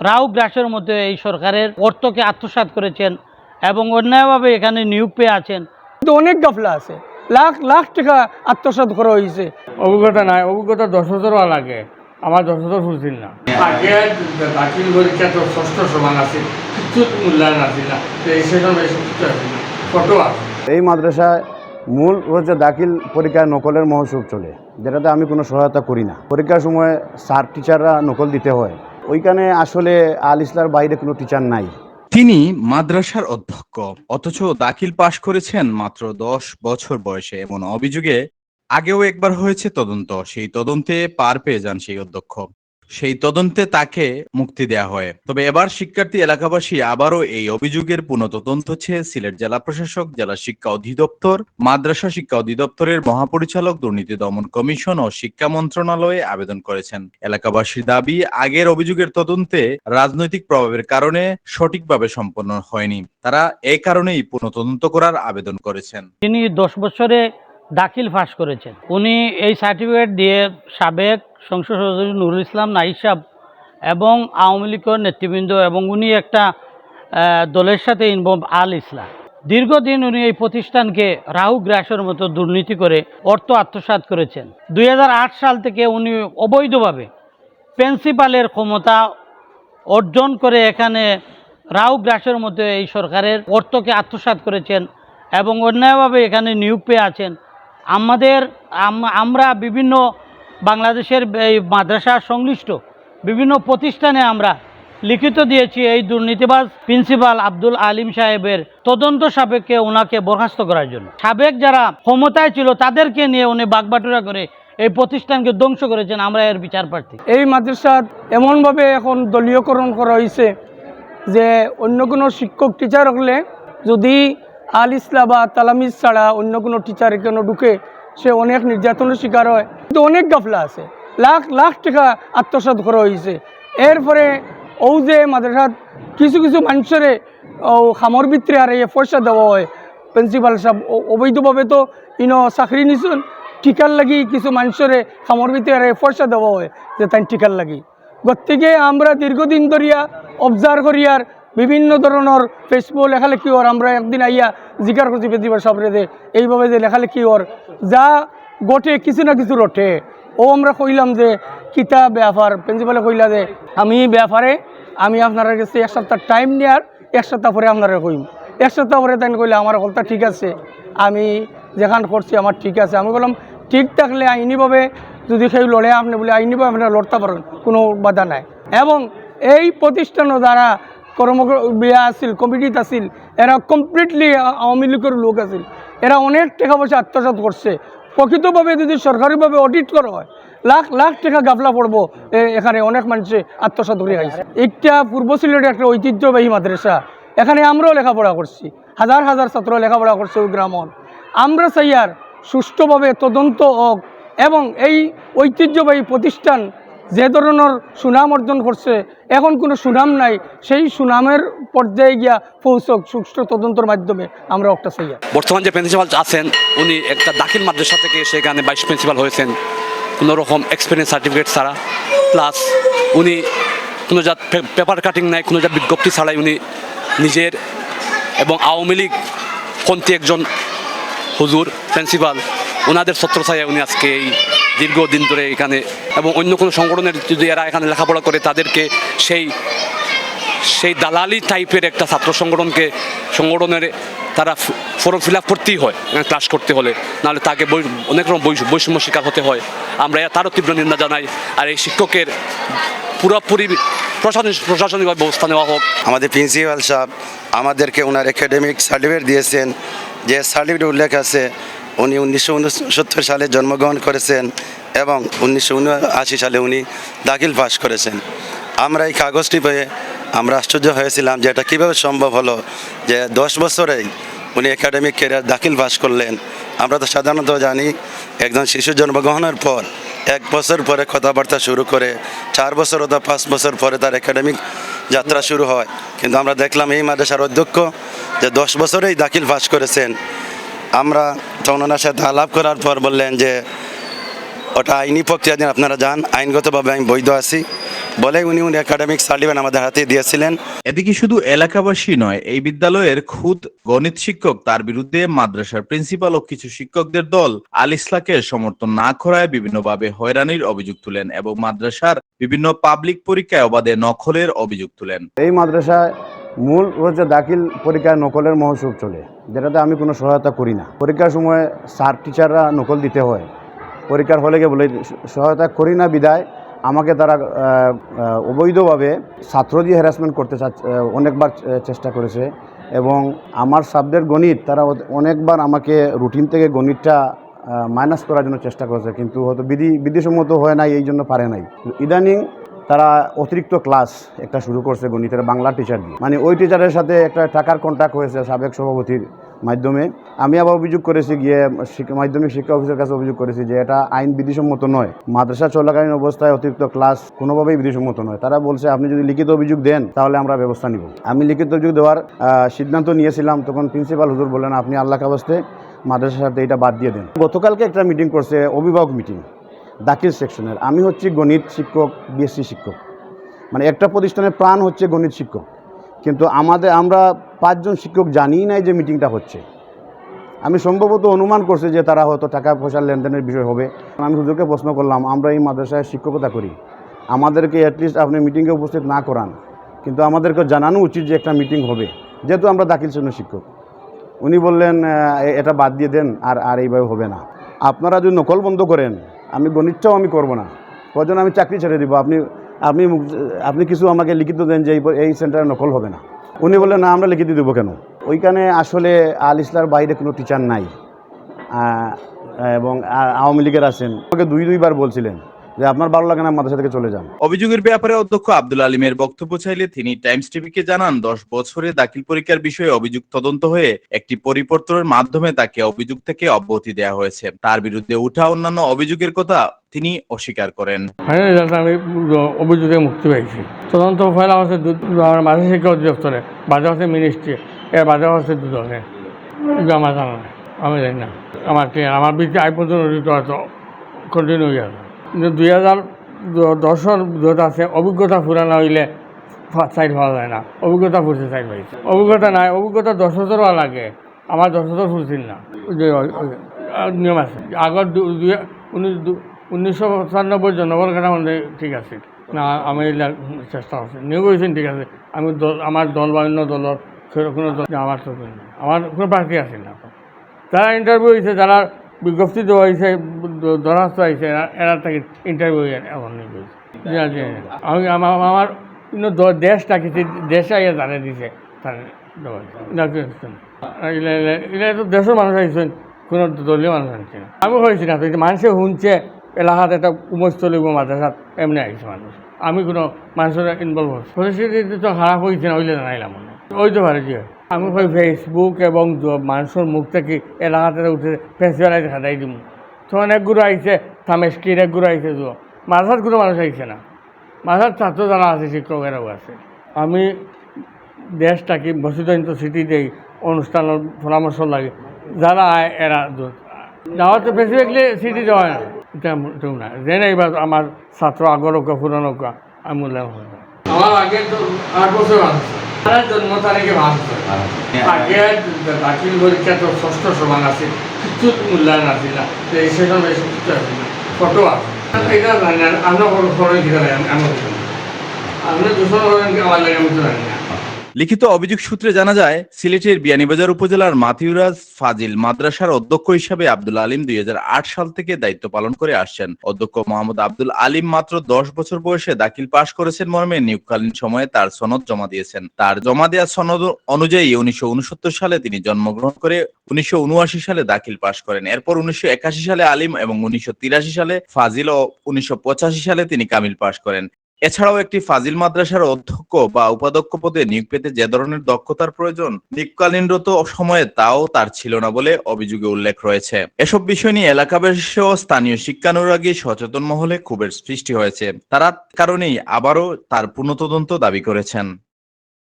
রাউ গ্রাসের মধ্যে এই সরকারের অর্থকে আত্মসাৎ করেছেন এবং অন্যায়ভাবে এখানে নিয়োগ পেয়ে আছেন। কিন্তু অনেক গাফলা আছে। লাখ লাখ টাকা আত্মসাৎ করা হয়েছে। অভিজ্ঞতা নাই অভিজ্ঞতা দশ বছরও লাগে। আমার দশ বছর ফুলছিল না। আগে দাখিল পরীক্ষা তো ষষ্ঠ সমান আছে কিছু মূল্যায়ন আছিল না। রেজিস্ট্রেশন কিছু আছিল না। ফটো আছে। এই মাদ্রাসায় মূল হচ্ছে দাখিল পরীক্ষায় নকলের মহসুব চলে যেটাতে আমি কোনো সহায়তা করি না। পরীক্ষার সময় স্যার টিচাররা নকল দিতে হয়। ওইখানে আসলে আল ইসলার বাইরে কোনো টিচার নাই। তিনি মাদ্রাসার অধ্যক্ষ, অথচ দাখিল পাশ করেছেন মাত্র দশ বছর বয়সে। এমন অভিযোগে আগেও একবার হয়েছে তদন্ত, সেই তদন্তে পার পেয়ে যান সেই অধ্যক্ষ। সেই তদন্তে তাকে মুক্তি দেয়া হয়। তবে এবার শিক্ষার্থী এলাকাবাসী আবারও এই অভিযোগের পুনঃতদন্ত চেয়ে সিলেট জেলা প্রশাসক, জেলা শিক্ষা অধিদপ্তর, মাদ্রাসা শিক্ষা অধিদপ্তরের মহাপরিচালক, দুর্নীতি দমন কমিশন ও শিক্ষা মন্ত্রণালয়ে আবেদন করেছেন। এলাকাবাসীর দাবি, আগের অভিযোগের তদন্তে রাজনৈতিক প্রভাবের কারণে সঠিকভাবে সম্পন্ন হয়নি। তারা এই কারণেই পুনঃতদন্ত করার আবেদন করেছেন। তিনি দশ বছরে দাখিল ফাঁস করেছেন। উনি এই সার্টিফিকেট দিয়ে সাবেক সংসদ সদস্য নুরুল ইসলাম নাইসাব এবং আওয়ামী লীগের নেতৃবৃন্দ এবং উনি একটা দলের সাথে ইনভলভ আল ইসলাম। দীর্ঘদিন উনি এই প্রতিষ্ঠানকে রাহু গ্রাসের মতো দুর্নীতি করে অর্থ আত্মসাৎ করেছেন। দু হাজার আট সাল থেকে উনি অবৈধভাবে প্রিন্সিপালের ক্ষমতা অর্জন করে এখানে রাহু গ্রাসের মধ্যে এই সরকারের অর্থকে আত্মসাৎ করেছেন এবং অন্যায়ভাবে এখানে নিয়োগ পেয়ে আছেন। আমাদের আমরা বিভিন্ন বাংলাদেশের এই মাদ্রাসা সংশ্লিষ্ট বিভিন্ন প্রতিষ্ঠানে আমরা লিখিত দিয়েছি এই দুর্নীতিবাজ প্রিন্সিপাল আব্দুল আলিম সাহেবের তদন্ত সাপেক্ষে ওনাকে বরখাস্ত করার জন্য। সাবেক যারা ক্ষমতায় ছিল তাদেরকে নিয়ে উনি বাগবাটুরা করে এই প্রতিষ্ঠানকে ধ্বংস করেছেন, আমরা এর বিচার প্রার্থী। এই মাদ্রাসার এমনভাবে এখন দলীয়করণ করা হয়েছে যে অন্য কোনো শিক্ষক টিচার হলে যদি আল ইসলা বা তালামিজ ছাড়া অন্য কোনো টিচার এখানে ঢুকে সে অনেক নির্যাতনের শিকার হয়। কিন্তু অনেক গাফলা আছে। লাখ লাখ টাকা আত্মসাৎ করা হয়েছে। এরপরে ও যে মাদ্রাসাত কিছু কিছু মানুষের, ও, খামর ভিতরে আর এই পয়সা দেওয়া হয়। প্রিন্সিপাল সাহেব অবৈধভাবে তো ইনো চাকরি নিছুন। টিকার লাগি কিছু মানুষের খামর ভিতরে পয়সা দেওয়া হয় যে তাই টিকার লাগি। গতিকে আমরা দীর্ঘদিন ধরিয়া অবজার্ভ করিয়ার বিভিন্ন ধরনের ফেসবুক লেখালেখি ওর আমরা একদিন আইয়া জিকার করছি প্রিন্সিপাল সাহেবরে যে এইভাবে যে লেখালেখি ওর যা গটে কিছু না কিছু রটে। ও আমরা কইলাম যে, কিতা ব্যাপার? প্রিন্সিপালে কইলা যে, আমি ব্যাপারে, আমি আপনার কাছে এক সপ্তাহ টাইম নেওয়ার এক সপ্তাহ পরে আপনারা কইম। এক সপ্তাহ পরে তাই কইলে, আমার কথা ঠিক আছে, আমি যেখান করছি আমার ঠিক আছে। আমি বললাম, ঠিক থাকলে আইনিভাবে যদি সেই লড়ে আপনি বলে আইনিভাবে আপনারা লড়তে পারেন, কোনো বাধা নাই। এবং এই প্রতিষ্ঠানও যারা কর্ম বিয়া আছিল, কমিটিত আছিল, এরা কমপ্লিটলি আওয়ামী লীগের লোক আছিল। এরা অনেক টাকা পয়সা আত্মসাৎ করছে। প্রকৃতভাবে যদি সরকারিভাবে অডিট করা হয়, লাখ লাখ টাকা গাফলা পড়ব এখানে অনেক মানুষে আত্মসাৎ করে খাইছে এইটা পূর্ব সিলেটের একটা ঐতিহ্যবাহী মাদ্রাসা, এখানে আমরাও লেখাপড়া করছি। হাজার হাজার ছাত্র লেখাপড়া করছে ওই গ্রামত আমরা চাই আর সুষ্ঠুভাবে তদন্ত হোক এবং এই ঐতিহ্যবাহী প্রতিষ্ঠান যে ধরনের সুনাম অর্জন করছে, এখন কোনো সুনাম নাই, সেই সুনামের পর্যায়ে গিয়া পৌঁছক সুষ্ঠু তদন্তর মাধ্যমে আমরা একটা চাই বর্তমান যে প্রিন্সিপাল আছেন, উনি একটা দাখিল মাদ্রাসা থেকে সেখানে ভাইস প্রিন্সিপাল হয়েছেন। কোনো রকম এক্সপিরিয়েন্স সার্টিফিকেট ছাড়া। প্লাস উনি কোনো যা পেপার কাটিং নাই, কোনো যা বিজ্ঞপ্তি ছাড়াই উনি নিজের এবং আওয়ামী লীগ পন্থী একজন হুজুর প্রিন্সিপাল ওনাদের ছত্রছায়া উনি আজকে এই দীর্ঘদিন ধরে এখানে এবং অন্য কোনো সংগঠনের যদি এরা এখানে লেখাপড়া করে, তাদেরকে সেই সেই দালালি টাইপের একটা ছাত্র সংগঠনকে, সংগঠনের তারা ফর্ম ফিল আপ করতেই হয় ক্লাস করতে হলে। নাহলে তাকে অনেক রকম বৈষম্য শিকার হতে হয়। আমরা তারও তীব্র নিন্দা জানাই। আর এই শিক্ষকের পুরোপুরি প্রশাসনিক, প্রশাসনিকভাবে ব্যবস্থা নেওয়া হোক। আমাদের প্রিন্সিপাল সাহেব আমাদেরকে ওনার একাডেমিক সার্টিফিকেট দিয়েছেন। যে সার্টিফিকেট উল্লেখ আছে উনি উনিশশো উনসত্তর সালে জন্মগ্রহণ করেছেন এবং উনিশশো উনআশি সালে উনি দাখিল পাস করেছেন। আমরা এই কাগজটি পেয়ে আমরা আশ্চর্য হয়েছিলাম যে এটা কীভাবে সম্ভব হলো যে দশ বছরেই উনি একাডেমিক ক্যারিয়ার দাখিল পাশ করলেন। আমরা তো সাধারণত জানি একজন শিশু জন্মগ্রহণের পর এক বছর পরে কথাবার্তা শুরু করে, চার বছর অথবা পাঁচ বছর পরে তার একাডেমিক যাত্রা শুরু হয়। কিন্তু আমরা দেখলাম এই মাদ্রাসার অধ্যক্ষ যে দশ বছরেই দাখিল পাস করেছেন। আমরা তখন ওনার সাথে আলাপ করার পর বললেন যে ওটা আইনি প্রক্রিয়াধীন আপনারা যান। আইনগতভাবে আমি বৈধ আছি। বলে উনি উনি একাডেমিক সার্টিফিকেট আমাদের হাতে দিয়েছিলেন। এদিকে শুধু এলাকাবাসী নয় এই বিদ্যালয়ের খুদ গণিত শিক্ষক তার বিরুদ্ধে মাদ্রাসার প্রিন্সিপাল ও কিছু শিক্ষকদের দল আল ইসলাকে সমর্থন না করায় বিভিন্নভাবে হয়রানির অভিযোগ তুলেন এবং মাদ্রাসার বিভিন্ন পাবলিক পরীক্ষায় অবাধে নকলের অভিযোগ তুলেন। এই মাদ্রাসায় মূল হচ্ছে দাখিল পরীক্ষায় নকলের মহসুব চলে, যেটাতে আমি কোনো সহায়তা করি না। পরীক্ষার সময় স্যার, টিচাররা নকল দিতে হয়। পরীক্ষার হলে গিয়ে বলে সহায়তা করি না বিদায়। আমাকে তারা অবৈধভাবে ছাত্র দিয়ে হ্যারাসমেন্ট করতে অনেকবার চেষ্টা করেছে এবং আমার সাবজেক্ট গণিত, তারা অনেকবার আমাকে রুটিন থেকে গণিতটা মাইনাস করার জন্য চেষ্টা করেছে, কিন্তু হয়তো বিধি, বিধিসম্মত হয় নাই, এই জন্য পারে নাই। ইদানিং তারা অতিরিক্ত ক্লাস একটা শুরু করছে গণিতের বাংলা টিচার দিয়ে মানে ওই টিচারের সাথে একটা টাকার কন্ট্যাক্ট হয়েছে সাবেক সভাপতির মাধ্যমে। আমি আবার অভিযোগ করেছি গিয়ে মাধ্যমিক শিক্ষা অফিসের কাছে অভিযোগ করেছি যে এটা আইন বিধিসম্মত নয়। মাদ্রাসা চলাকালীন অবস্থায় অতিরিক্ত ক্লাস কোনোভাবেই বিধিসম্মত নয়। তারা বলছে, আপনি যদি লিখিত অভিযোগ দেন, তাহলে আমরা ব্যবস্থা নিব। আমি লিখিত অভিযোগ দেওয়ার সিদ্ধান্ত নিয়েছিলাম। তখন প্রিন্সিপাল হুজুর বললেন, আপনি আল্লাহ কাবাস্তে মাদ্রাসার সাথে এটা বাদ দিয়ে দেন। গতকালকে একটা মিটিং করছে অভিভাবক মিটিং দাখিল সেকশনের। আমি হচ্ছি গণিত শিক্ষক বিএসসি শিক্ষক। মানে একটা প্রতিষ্ঠানের প্রাণ হচ্ছে গণিত শিক্ষক। কিন্তু আমাদের, আমরা পাঁচজন শিক্ষক জানিই নাই যে মিটিংটা হচ্ছে। আমি সম্ভবত অনুমান করছি যে তারা হয়তো টাকা পয়সার লেনদেনের বিষয় হবে। আমি হুজুরকে প্রশ্ন করলাম, আমরা এই মাদ্রাসায় শিক্ষকতা করি। আমাদেরকে অ্যাটলিস্ট আপনি মিটিংয়ে উপস্থিত না করান। কিন্তু আমাদেরকে জানানো উচিত যে একটা মিটিং হবে। যেহেতু আমরা দাখিল শ্রেণির শিক্ষক। উনি বললেন এটা বাদ দিয়ে দেন, আর আর এইভাবে হবে না। আপনারা যদি নকল বন্ধ করেন আমি গণিতটাও আমি করব না। কজন আমি চাকরি ছেড়ে দিব। আপনি আপনি আপনি কিছু আমাকে লিখিত দেন যে এই সেন্টারে নকল হবে না। উনি বললেন, না, আমরা লিখিত দেবো কেন? ওইখানে আসলে আল ইসলার বাইরে কোনো টিচার নাই। এবং আওয়ামী লীগের আছেন। আমাকে দুই, দুইবার বলছিলেন। যে আপনার ভালো লাগে না মাদ্রাসা থেকে চলে যান। অভিযোগের ব্যাপারে অধ্যক্ষ আব্দুল আলিমের বক্তব্য চাইলে তিনি টাইমস টিভিকে জানান দশ বছরে দাখিল পরীক্ষার বিষয়ে অভিযোগ তদন্ত হয়ে একটি পরিবর্তনের মাধ্যমে তাকে অভিযোগ থেকে অব্যাহতি দেওয়া হয়েছে। তার বিরুদ্ধে উঠা অন্যান্য অভিযোগের কথা তিনি অস্বীকার করেন। ফাইনাল রেজাল্ট আমি অভিযোগে মুক্তি পাইছি। তদন্ত ফাইল হচ্ছে মাঝে শিক্ষা অধিদপ্তরে বাজে হচ্ছে মিনিস্ট্রি এর বাজে হচ্ছে দুদকে। আমার জানা আমি জানি না। আমার আমার বিচে আই পর্যন্ত কন্টিনিউ হয়ে কিন্তু দুই হাজার দশের যত আছে অভিজ্ঞতা ফুরানো হইলে সাইড পাওয়া যায় না। অভিজ্ঞতা ফুরছে সাইড পাইছে অভিজ্ঞতা নাই অভিজ্ঞতা দশ বছরও লাগে আমার দশ বছর ফুরছিল না। নিয়ম আছে। দুই উনিশশো পঁচানব্বই জনগণ কাটা মধ্যে ঠিক আছে। না আমি চেষ্টা করছি নিয়োগ হয়েছেন ঠিক আছে। আমি দল আমার দল বা অন্য দলের সেরকম কোনো দল আমার। আমার কোনো প্রার্থী আছে না। যারা ইন্টারভিউ হয়েছে যারা বিজ্ঞপ্তি দেওয়া হয়েছে, দরখাস্ত হয়েছে, এরা- থেকে ইন্টারভিউ এখন। আমি আমার দেশ ডাকিছে দেশে আইয়া জানে দিছে এলা তো দেশের মানুষ আইসেন কোনো দলীয় মানুষ আনছে না। আমি হয়েছি না তো মানুষে শুনছে, এলাকাত একটা উমস্থলী মাদ্রাসাত এমনি আইছে মানুষ। আমি কোনো মানুষের ইনভলভ হচ্ছি পরিস্থিতি তো খারাপ হয়েছে না ওইলে জানাইলাম। মনে ওইতে পারে যে আমি কই ফেসবুক এবং মানুষের মুখ থেকে এলাকাতে উঠে ফেসিয়ালাইজ খাটাই দিম। তো অনেকগুলো আইছে থামেস্কির একগুলো আইছে তো মাঝাত কোনো মানুষ আইছে না। মাঝাত ছাত্র যারা আছে শিক্ষকেরাও আছে। আমি দেশটাকে বসিত সিটি দেই, অনুষ্ঠানের পরামর্শ লাগে। যারা আয়, এরা দূর যাওয়াতে বেশিরভাগলি সিটি যাওয়া না। মোটেও না। যে এইবার আমার ছাত্র আগরকা পুরানো আমি মূল্যায়ন আমার আগে তো আট বছর তার জন্ম তারিখে ভাগ আগে দাখিল পরীক্ষা তো ষষ্ঠ সমান আছে কিছু মূল্যায়ন আছে না রেজিস্ট্রেশন বেশি কিছু আছে না ফটো আছে। এটা জানি না আমরা ফটো দিতে আমি দুশো দূষণ করেন আমার লাগে আমি তো জানি না। লিখিত অভিযোগ সূত্রে জানা যায়, সিলেটের বিয়ানীবাজার উপজেলার মাথিউরাজ ফাজিল মাদ্রাসার অধ্যক্ষ হিসাবে আব্দুল আলিম দুই সাল থেকে দায়িত্ব পালন করে আসছেন। অধ্যক্ষ মোহাম্মদ আব্দুল আলিম মাত্র দশ বছর বয়সে দাখিল পাশ করেছেন মর্মে নিয়োগকালীন সময়ে তার সনদ জমা দিয়েছেন। তার জমা দেওয়া সনদ অনুযায়ী উনিশশো উনসত্তর সালে তিনি জন্মগ্রহণ করে উনিশশো উনআশি সালে দাখিল পাশ করেন। এরপর উনিশশো একাশি সালে আলিম এবং উনিশশো তিরাশি সালে ফাজিল ও উনিশশো পঁচাশি সালে তিনি কামিল পাশ করেন। এছাড়াও একটি ফাজিল মাদ্রাসার অধ্যক্ষ বা উপাধ্যক্ষ পদে নিয়োগ পেতে যে ধরনের দক্ষতার প্রয়োজন নিয়োগকালীনরত সময়ে তাও তার ছিল না বলে অভিযোগে উল্লেখ রয়েছে। এসব বিষয় নিয়ে এলাকাবাসী ও স্থানীয় শিক্ষানুরাগী সচেতন মহলে ক্ষোভের সৃষ্টি হয়েছে। তারা কারণেই আবারও তার পুনঃতদন্ত দাবি করেছেন।